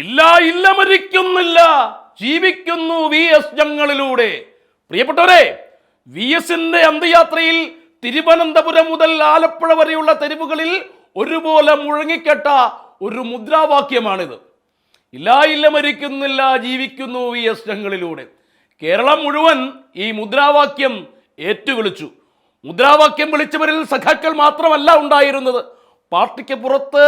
ഇല്ല ഇല്ല മരിക്കുന്നില്ല. ജീവിക്കുന്നു വി എസ് ഞങ്ങളിലൂടെ പ്രിയപ്പെട്ടവരെ വി എസിന്റെ അന്ത്യയാത്രയിൽ തിരുവനന്തപുരം മുതൽ ആലപ്പുഴ വരെയുള്ള തെരുവുകളിൽ ഒരുപോലെ മുഴങ്ങിക്കെട്ട ഒരു മുദ്രാവാക്യമാണിത്. ഇല്ല ഇല്ല മരിക്കുന്നില്ല ജീവിക്കുന്നു വി എസ് ഞങ്ങളിലൂടെ കേരളം മുഴുവൻ ഈ മുദ്രാവാക്യം ഏറ്റുവിളിച്ചു. മുദ്രാവാക്യം വിളിച്ചവരിൽ സഖാക്കൾ മാത്രമല്ല ഉണ്ടായിരുന്നത്. പാർട്ടിക്ക് പുറത്ത്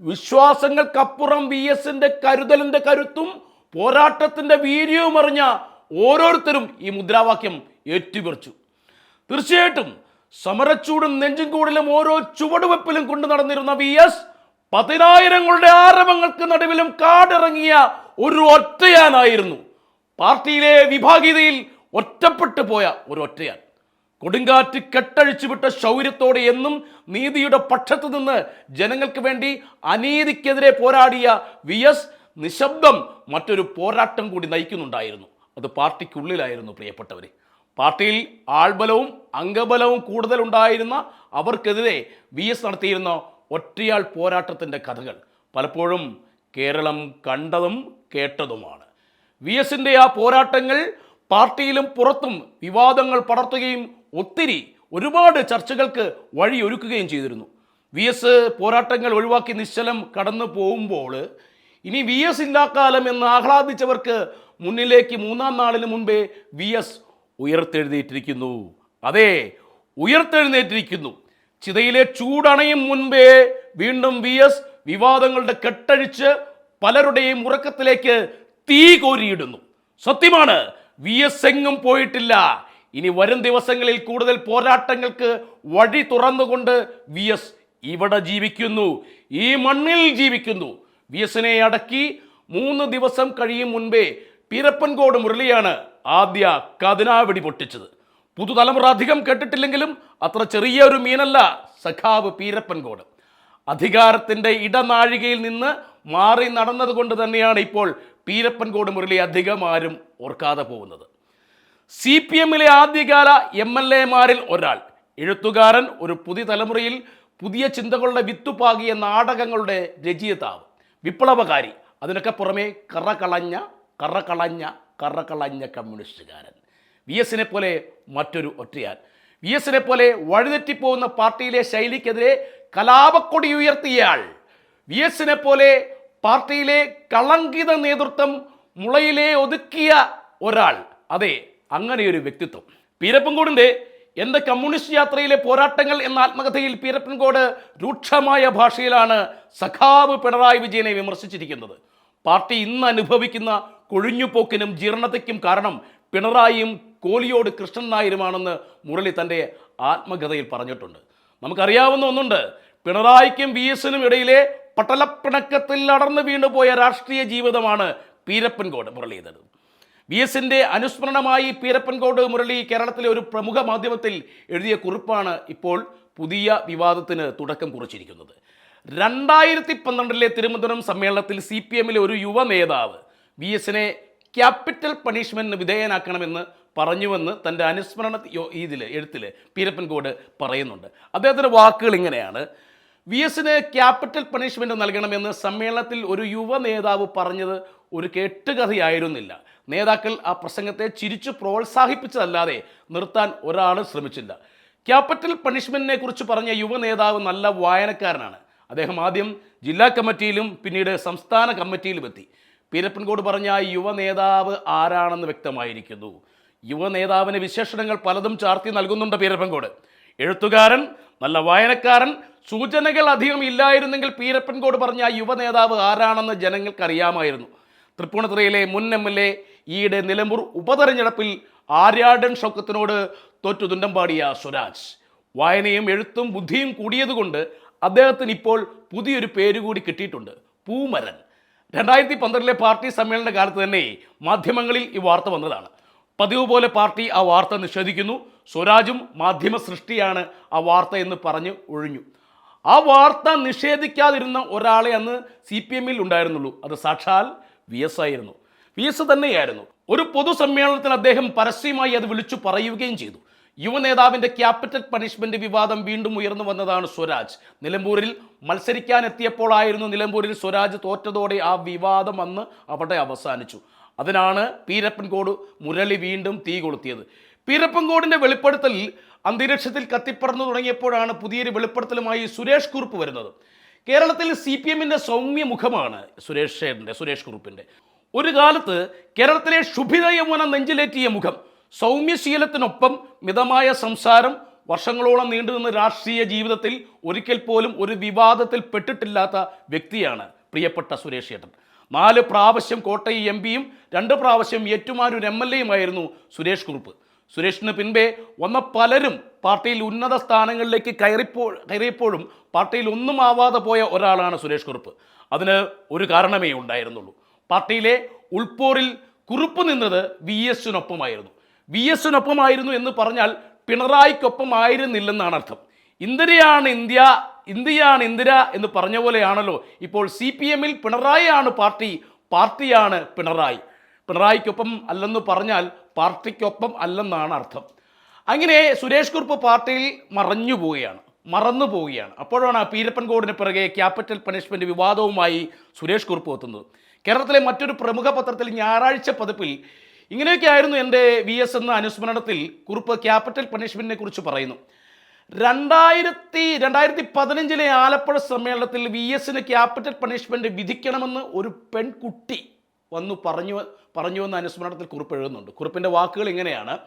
വിശ്വാസങ്ങൾക്കപ്പുറം വി എസിന്റെ കരുതലിന്റെ കരുത്തും പോരാട്ടത്തിന്റെ വീര്യവും അറിഞ്ഞ ഓരോരുത്തരും ഈ മുദ്രാവാക്യം ഏറ്റുപറിച്ചു. തീർച്ചയായിട്ടും സമരച്ചൂടും നെഞ്ചും കൂടിലും ഓരോ ചുവടുവെപ്പിലും കൊണ്ടു നടന്നിരുന്ന വി എസ് പതിനായിരങ്ങളുടെ ആരവങ്ങൾക്ക് നടുവിലും കാടിറങ്ങിയ ഒരു ഒറ്റയാനായിരുന്നു. പാർട്ടിയിലെ വിഭാഗീയതയിൽ ഒറ്റപ്പെട്ടു പോയ ഒരു ഒറ്റയാൻ. കൊടുങ്കാറ്റ് കെട്ടഴിച്ചു വിട്ട ശൗര്യത്തോടെ എന്നും നീതിയുടെ പക്ഷത്തു നിന്ന് ജനങ്ങൾക്ക് വേണ്ടി അനീതിക്കെതിരെ പോരാടിയ വി എസ് നിശബ്ദം മറ്റൊരു പോരാട്ടം കൂടി നയിക്കുന്നുണ്ടായിരുന്നു. അത് പാർട്ടിക്കുള്ളിലായിരുന്നു പ്രിയപ്പെട്ടവർ പാർട്ടിയിൽ ആൾബലവും അംഗബലവും കൂടുതലുണ്ടായിരുന്ന അവർക്കെതിരെ വി എസ് നടത്തിയിരുന്ന ഒറ്റയാൾ പോരാട്ടത്തിന്റെ കഥകൾ പലപ്പോഴും കേരളം കണ്ടതും കേട്ടതുമാണ്. വി എസിന്റെ ആ പോരാട്ടങ്ങൾ പാർട്ടിയിലും പുറത്തും വിവാദങ്ങൾ പടർത്തുകയും ഒത്തിരി ഒരുപാട് ചർച്ചകൾക്ക് വഴിയൊരുക്കുകയും ചെയ്തിരുന്നു. വി എസ് പോരാട്ടങ്ങൾ ഒഴിവാക്കി നിശ്ചലം കടന്നു പോകുമ്പോൾ ഇനി വി എസ് ഇല്ലാക്കാലം എന്ന് ആഹ്ലാദിച്ചവർക്ക് മുന്നിലേക്ക് മൂന്നാം നാളിന് മുൻപേ വി എസ് ഉയർത്തെഴുന്നേറ്റിരിക്കുന്നു. അതെ ഉയർത്തെഴുന്നേറ്റിരിക്കുന്നു. ചിതയിലെ ചൂടണയും മുൻപേ വീണ്ടും വി എസ് വിവാദങ്ങളുടെ കെട്ടഴിച്ച് പലരുടെയും ഉറക്കത്തിലേക്ക് തീ കോരിയിടുന്നു. സത്യമാണ് വി എസ് എങ്ങും പോയിട്ടില്ല. ഇനി വരും ദിവസങ്ങളിൽ കൂടുതൽ പോരാട്ടങ്ങൾക്ക് വഴി തുറന്നുകൊണ്ട് വി എസ് ഇവിടെ ജീവിക്കുന്നു. ഈ മണ്ണിൽ ജീവിക്കുന്നു. വി എസിനെ അടക്കി മൂന്ന് ദിവസം കഴിയും മുൻപേ പീരപ്പൻകോട് മുരളിയാണ് ആദ്യ കതിനാവെടി പൊട്ടിച്ചത്. പുതുതലമുറ അധികം കേട്ടിട്ടില്ലെങ്കിലും അത്ര ചെറിയ ഒരു മീനല്ല സഖാവ് പീരപ്പൻകോട്. അധികാരത്തിന്റെ ഇടനാഴികയിൽ നിന്ന് മാറി നടന്നതുകൊണ്ട് തന്നെയാണ് ഇപ്പോൾ പീരപ്പൻകോട് മുരളി അധികം ആരും ഓർക്കാതെ പോകുന്നത്. സി പി എമ്മിലെ ആദ്യകാല എം എൽ എമാരിൽ ഒരാൾ. എഴുത്തുകാരൻ ഒരു പുതിയ തലമുറയിൽ പുതിയ ചിന്തകളുടെ വിത്തുപാകിയ നാടകങ്ങളുടെ രചയിതാവ്. വിപ്ലവകാരി. അതിനൊക്കെ പുറമെ കറകളഞ്ഞ കറകളഞ്ഞ കറകളഞ്ഞ കമ്മ്യൂണിസ്റ്റുകാരൻ. വി എസിനെ പോലെ മറ്റൊരു ഒറ്റയാൻ വി എസിനെ പോലെ വഴിതെറ്റിപ്പോകുന്ന പാർട്ടിയിലെ ശൈലിക്കെതിരെ കലാപക്കൊടി ഉയർത്തിയയാൾ വി എസിനെ പോലെ പാർട്ടിയിലെ കളങ്കിത നേതൃത്വം മുളയിലെ ഒതുക്കിയ ഒരാൾ. അതെ അങ്ങനെയൊരു വ്യക്തിത്വം. പീരപ്പൻകോടിന്റെ എന്റെ കമ്മ്യൂണിസ്റ്റ് യാത്രയിലെ പോരാട്ടങ്ങൾ എന്ന ആത്മകഥയിൽ പീരപ്പൻകോട് രൂക്ഷമായ ഭാഷയിലാണ് സഖാവ് പിണറായി വിജയനെ വിമർശിച്ചിരിക്കുന്നത്. പാർട്ടി ഇന്ന് അനുഭവിക്കുന്ന കൊഴിഞ്ഞുപോക്കിനും ജീർണതയ്ക്കും കാരണം പിണറായിയും കോലിയോട് കൃഷ്ണൻ നായരുമാണെന്ന് മുരളി തന്റെ ആത്മകഥയിൽ പറഞ്ഞിട്ടുണ്ട്. നമുക്കറിയാവുന്ന ഒന്നുണ്ട് പിണറായിക്കും വി എസിനും ഇടയിലെ പട്ടലപ്പിണക്കത്തിൽ അടർന്നു വീണുപോയ രാഷ്ട്രീയ ജീവിതമാണ് പീരപ്പൻകോട് മുരളിയുടേത് വി എസിന്റെ അനുസ്മരണമായി പീരപ്പൻകോട് മുരളി കേരളത്തിലെ ഒരു പ്രമുഖ മാധ്യമത്തിൽ എഴുതിയ കുറിപ്പാണ് ഇപ്പോൾ പുതിയ വിവാദത്തിന് തുടക്കം കുറിച്ചിരിക്കുന്നത്. രണ്ടായിരത്തി പന്ത്രണ്ടിലെ തിരുവനന്തപുരം സമ്മേളനത്തിൽ സി പി എമ്മിലെ ഒരു യുവ നേതാവ് വി എസിനെ ക്യാപിറ്റൽ പണിഷ്മെന്റിന് വിധേയനാക്കണമെന്ന് പറഞ്ഞുവെന്ന് തന്റെ അനുസ്മരണ ഇതിൽ എഴുത്തിൽ പീരപ്പൻകോട് പറയുന്നുണ്ട്. അദ്ദേഹത്തിന്റെ വാക്കുകൾ ഇങ്ങനെയാണ്. വി എസിന് ക്യാപിറ്റൽ പണിഷ്മെന്റ് നൽകണമെന്ന് സമ്മേളനത്തിൽ ഒരു യുവ നേതാവ് പറഞ്ഞത് ഒരു കെട്ടുകഥയായിരുന്നില്ല. നേതാക്കൾ ആ പ്രസംഗത്തെ ചിരിച്ചു പ്രോത്സാഹിപ്പിച്ചതല്ലാതെ നിർത്താൻ ഒരാളും ശ്രമിച്ചില്ല. ക്യാപിറ്റൽ പണിഷ്മെന്റിനെ കുറിച്ച് പറഞ്ഞ യുവ നേതാവ് നല്ല വായനക്കാരനാണ്. അദ്ദേഹം ആദ്യം ജില്ലാ കമ്മിറ്റിയിലും പിന്നീട് സംസ്ഥാന കമ്മിറ്റിയിലും എത്തി പീരപ്പൻകോട് പറഞ്ഞ യുവ നേതാവ് ആരാണെന്ന് വ്യക്തമായിരിക്കുന്നു. യുവ നേതാവിന് വിശേഷണങ്ങൾ പലതും ചാർത്തി നൽകുന്നുണ്ട് പീരപ്പൻകോട്. എഴുത്തുകാരൻ നല്ല വായനക്കാരൻ സൂചനകൾ അധികം ഇല്ലായിരുന്നെങ്കിൽ പീരപ്പൻകോട് പറഞ്ഞ ആ യുവ നേതാവ് ആരാണെന്ന് ജനങ്ങൾക്ക് അറിയാമായിരുന്നു തൃപ്പൂണിത്തുറയിലെ മുൻ എം എൽ എ ഈയിടെ നിലമ്പൂർ ഉപതെരഞ്ഞെടുപ്പിൽ ആര്യാടൻ ഷൗക്കത്തിനോട് തോറ്റു തുണ്ടമ്പാടിയ സ്വരാജ്. വായനയും എഴുത്തും ബുദ്ധിയും കൂടിയതുകൊണ്ട് അദ്ദേഹത്തിന് ഇപ്പോൾ പുതിയൊരു പേര് കൂടി കിട്ടിയിട്ടുണ്ട് പൂമരൻ. രണ്ടായിരത്തി പന്ത്രണ്ടിലെ പാർട്ടി സമ്മേളന കാലത്ത് തന്നെ മാധ്യമങ്ങളിൽ ഈ വാർത്ത വന്നതാണ്. പതിവ് പോലെ പാർട്ടി ആ വാർത്ത നിഷേധിക്കുന്നു. സ്വരാജും മാധ്യമ സൃഷ്ടിയാണ് ആ വാർത്ത എന്ന് പറഞ്ഞ് ഒഴിഞ്ഞു. ആ വാർത്ത നിഷേധിക്കാതിരുന്ന ഒരാളെ അന്ന് സി പി എമ്മിൽ ഉണ്ടായിരുന്നുള്ളൂ. അത് സാക്ഷാൽ വി എസ് ആയിരുന്നു. വി എസ് തന്നെയായിരുന്നു. ഒരു പൊതുസമ്മേളനത്തിൽ അദ്ദേഹം പരസ്യമായി അത് വിളിച്ചു പറയുകയും ചെയ്തു. യുവനേതാവിന്റെ ക്യാപിറ്റൽ പണിഷ്മെന്റ് വിവാദം വീണ്ടും ഉയർന്നു വന്നതാണ് സ്വരാജ്. നിലമ്പൂരിൽ മത്സരിക്കാൻ എത്തിയപ്പോഴായിരുന്നു നിലമ്പൂരിൽ സ്വരാജ് തോറ്റതോടെ ആ വിവാദം അന്ന് അവിടെ അവസാനിച്ചു. അതിനാണ് പീരപ്പൻകോട് മുരളി വീണ്ടും തീ കൊളുത്തിയത്. പീരപ്പൻകോടിന്റെ വെളിപ്പെടുത്തൽ അന്തരീക്ഷത്തിൽ കത്തിപ്പറന്നു തുടങ്ങിയപ്പോഴാണ് പുതിയൊരു വെളിപ്പെടുത്തലുമായി സുരേഷ് കുറുപ്പ് വരുന്നത്. കേരളത്തിൽ സി പി എമ്മിന്റെ സൗമ്യ മുഖമാണ് സുരേഷ് സുരേഷ് കുറുപ്പിന്റെ ഒരു കാലത്ത് കേരളത്തിലെ ശുഭിത യമുന നെഞ്ചിലേറ്റിയ മുഖം സൗമ്യശീലത്തിനൊപ്പം മിതമായ സംസാരം വർഷങ്ങളോളം നീണ്ടുനിന്ന രാഷ്ട്രീയ ജീവിതത്തിൽ ഒരിക്കൽ പോലും ഒരു വിവാദത്തിൽ പെട്ടിട്ടില്ലാത്ത വ്യക്തിയാണ് പ്രിയപ്പെട്ട സുരേഷ് ചേട്ടൻ. നാല് പ്രാവശ്യം കോട്ടയം എം പിയും രണ്ട് പ്രാവശ്യം ഏറ്റുമാനൂർ എം എൽ എയുമായിരുന്നു സുരേഷ് കുറുപ്പ്. സുരേഷിന് പിൻപേ വന്ന പലരും പാർട്ടിയിൽ ഉന്നത സ്ഥാനങ്ങളിലേക്ക് കയറിപ്പോ കയറിയപ്പോഴും പാർട്ടിയിൽ ഒന്നും ആവാതെ പോയ ഒരാളാണ് സുരേഷ് കുറുപ്പ്. അതിന് ഒരു കാരണമേ ഉണ്ടായിരുന്നുള്ളൂ. പാർട്ടിയിലെ ഉൾപോറിൽ കുറുപ്പ് നിന്നത് വി എസിനൊപ്പമായിരുന്നു വി എസിനൊപ്പമായിരുന്നു എന്ന് പറഞ്ഞാൽ പിണറായിക്കൊപ്പം ആയിരുന്നില്ലെന്നാണ് അർത്ഥം ഇന്ദിരയാണ് ഇന്ത്യ ഇന്ത്യയാണ് ഇന്ദിര എന്ന് പറഞ്ഞ പോലെയാണല്ലോ. ഇപ്പോൾ സി പി എമ്മിൽ പിണറായിയാണ് പാർട്ടി പാർട്ടിയാണ് പിണറായി. പിണറായിക്കൊപ്പം അല്ലെന്ന് പറഞ്ഞാൽ പാർട്ടിക്കൊപ്പം അല്ലെന്നാണ് അർത്ഥം. അങ്ങനെ സുരേഷ് കുറുപ്പ് പാർട്ടിയിൽ മറഞ്ഞു പോവുകയാണ് മറന്നു പോവുകയാണ്. അപ്പോഴാണ് പീരപ്പൻകോടിന് പിറകെ ക്യാപിറ്റൽ പണിഷ്മെന്റ് വിവാദവുമായി സുരേഷ് കുറുപ്പ് എത്തുന്നത്. കേരളത്തിലെ മറ്റൊരു പ്രമുഖ പത്രത്തിൽ ഞായറാഴ്ച പതിപ്പിൽ ഇങ്ങനെയൊക്കെയായിരുന്നു എന്റെ വി എസ് എന്ന അനുസ്മരണത്തിൽ കുറിപ്പ് ക്യാപിറ്റൽ പണിഷ്മെന്റിനെ കുറിച്ച് പറയുന്നു. രണ്ടായിരത്തി രണ്ടായിരത്തി പതിനഞ്ചിലെ ആലപ്പുഴ സമ്മേളനത്തിൽ വി എസിന് ക്യാപിറ്റൽ പണിഷ്മെന്റ് വിധിക്കണമെന്ന് ഒരു പെൺകുട്ടി വന്നു പറഞ്ഞു പറഞ്ഞു എന്ന് അനുസ്മരണത്തിൽ കുറിപ്പ് എഴുതുന്നുണ്ട്. കുറിപ്പിന്റെ വാക്കുകൾ ഇങ്ങനെയാണ്.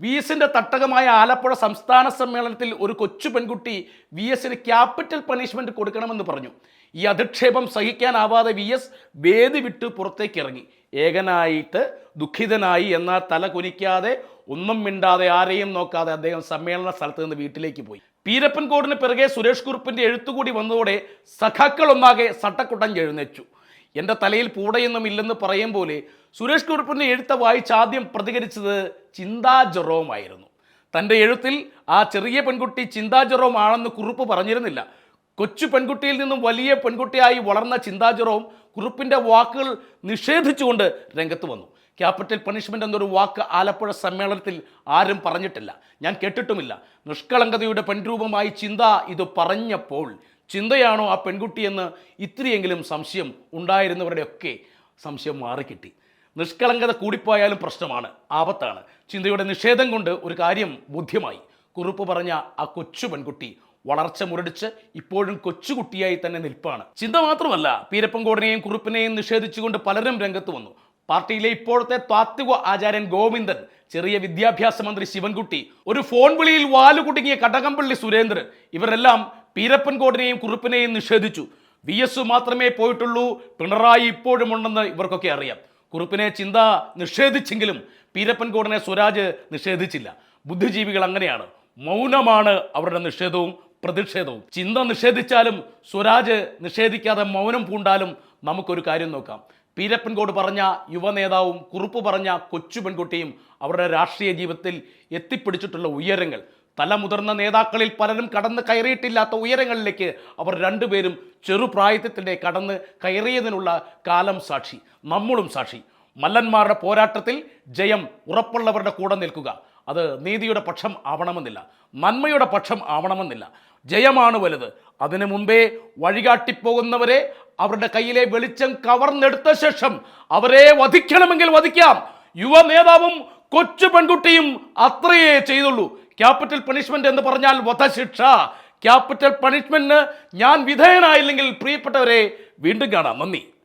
വി എസിന്റെ തട്ടകമായ ആലപ്പുഴ സംസ്ഥാന സമ്മേളനത്തിൽ ഒരു കൊച്ചു പെൺകുട്ടി വി എസിന് ക്യാപിറ്റൽ പണിഷ്മെന്റ് കൊടുക്കണമെന്ന് പറഞ്ഞു. ഈ അധിക്ഷേപം സഹിക്കാനാവാതെ വി എസ് വേദി വിട്ട് പുറത്തേക്ക് ഇറങ്ങി. ഏകനായിട്ട് ദുഃഖിതനായി എന്നാൽ തല കുനിക്കാതെ ഒന്നും മിണ്ടാതെ ആരെയും നോക്കാതെ അദ്ദേഹം സമ്മേളന സ്ഥലത്ത് നിന്ന് വീട്ടിലേക്ക് പോയി. പീരപ്പൻകോടിന് പിറകെ സുരേഷ് കുറുപ്പിന്റെ എഴുത്തുകൂടി വന്നതോടെ സഖാക്കൾ ഒന്നാകെ സട്ടക്കുട്ടൻ എഴുന്നേച്ചു എന്റെ തലയിൽ പൂടയൊന്നും ഇല്ലെന്ന് പറയും പോലെ സുരേഷ് കുറുപ്പിന്റെ എഴുത്ത വായിച്ച് ആദ്യം പ്രതികരിച്ചത് ചിന്താ ജെറോമായിരുന്നു തന്റെ എഴുത്തിൽ ആ ചെറിയ പെൺകുട്ടി ചിന്താ ജെറോം ആണെന്ന് കുറുപ്പ് പറഞ്ഞിരുന്നില്ല. കൊച്ചു പെൺകുട്ടിയിൽ നിന്നും വലിയ പെൺകുട്ടിയായി വളർന്ന ചിന്താ ജെറോം കുറുപ്പിന്റെ വാക്കുകൾ നിഷേധിച്ചുകൊണ്ട് രംഗത്ത് വന്നു. ക്യാപിറ്റൽ പണിഷ്മെന്റ് എന്നൊരു വാക്ക് ആലപ്പുഴ സമ്മേളനത്തിൽ ആരും പറഞ്ഞിട്ടില്ല. ഞാൻ കേട്ടിട്ടുമില്ല. നിഷ്കളങ്കതയുടെ പെൺരൂപമായി ചിന്ത ഇത് പറഞ്ഞപ്പോൾ ചിന്തയാണോ ആ പെൺകുട്ടിയെന്ന് ഇത്രയെങ്കിലും സംശയം ഉണ്ടായിരുന്നവരുടെയൊക്കെ സംശയം മാറിക്കിട്ടി. നിഷ്കളങ്കത കൂടിപ്പോയാലും പ്രശ്നമാണ് ആപത്താണ്. ചിന്തയുടെ നിഷേധം കൊണ്ട് ഒരു കാര്യം ബോധ്യമായി. കുറിപ്പ് പറഞ്ഞ ആ കൊച്ചു പെൺകുട്ടി വളർച്ച മുരടിച്ച് ഇപ്പോഴും കൊച്ചുകുട്ടിയായി തന്നെ നിൽപ്പാണ്. ചിന്ത മാത്രമല്ല പീരപ്പൻകോടിനെയും കുറിപ്പിനെയും നിഷേധിച്ചുകൊണ്ട് പലരും രംഗത്ത് വന്നു. പാർട്ടിയിലെ ഇപ്പോഴത്തെ താത്വിക ആചാര്യൻ ഗോവിന്ദൻ ചെറിയ വിദ്യാഭ്യാസ മന്ത്രി ശിവൻകുട്ടി ഒരു ഫോൺ വിളിയിൽ വാലുകുടുങ്ങിയ കടകംപള്ളി സുരേന്ദ്രൻ ഇവരെല്ലാം പീരപ്പൻകോടിനെയും കുറുപ്പിനെയും നിഷേധിച്ചു. വി എസ് മാത്രമേ പോയിട്ടുള്ളൂ. പിണറായി ഇപ്പോഴും ഉണ്ടെന്ന് ഇവർക്കൊക്കെ അറിയാം. കുറുപ്പിനെ ചിന്ത നിഷേധിച്ചെങ്കിലും പീരപ്പൻകോടിനെ സ്വരാജ് നിഷേധിച്ചില്ല. ബുദ്ധിജീവികൾ അങ്ങനെയാണ്. മൗനമാണ് അവരുടെ നിഷേധവും പ്രതിഷേധവും. ചിന്ത നിഷേധിച്ചാലും സ്വരാജ് നിഷേധിക്കാതെ മൗനം പൂണ്ടാലും നമുക്കൊരു കാര്യം നോക്കാം. പീരപ്പൻകോട് പറഞ്ഞ യുവനേതാവും കുറുപ്പ് പറഞ്ഞ കൊച്ചു പെൺകുട്ടിയും അവരുടെ രാഷ്ട്രീയ ജീവിതത്തിൽ എത്തിപ്പിടിച്ചിട്ടുള്ള ഉയരങ്ങൾ. തല മുതിർന്ന നേതാക്കളിൽ പലരും കടന്ന് കയറിയിട്ടില്ലാത്ത ഉയരങ്ങളിലേക്ക് അവർ രണ്ടുപേരും ചെറുപ്രായത്തിൽ തന്നെ കടന്ന് കയറിയതിനുള്ള കാലം സാക്ഷി. നമ്മളും സാക്ഷി. മല്ലന്മാരുടെ പോരാട്ടത്തിൽ ജയം ഉറപ്പുള്ളവരുടെ കൂടെ നിൽക്കുക. അത് നീതിയുടെ പക്ഷം ആവണമെന്നില്ല. നന്മയുടെ പക്ഷം ആവണമെന്നില്ല. ജയമാണ് വലുത്. അതിനു മുമ്പേ വഴികാട്ടിപ്പോകുന്നവരെ അവരുടെ കയ്യിലെ വെളിച്ചം കവർന്നെടുത്ത ശേഷം അവരെ വധിക്കണമെങ്കിൽ വധിക്കാം. യുവ നേതാവും കൊച്ചു പെൺകുട്ടിയും അത്രയേ ചെയ്തുള്ളൂ. ക്യാപിറ്റൽ പണിഷ്മെന്റ് എന്ന് പറഞ്ഞാൽ വധശിക്ഷ. ക്യാപിറ്റൽ പണിഷ്മെന്റിന് ഞാൻ വിധേയനായില്ലെങ്കിൽ പ്രിയപ്പെട്ടവരെ വീണ്ടും കാണാം. നന്ദി.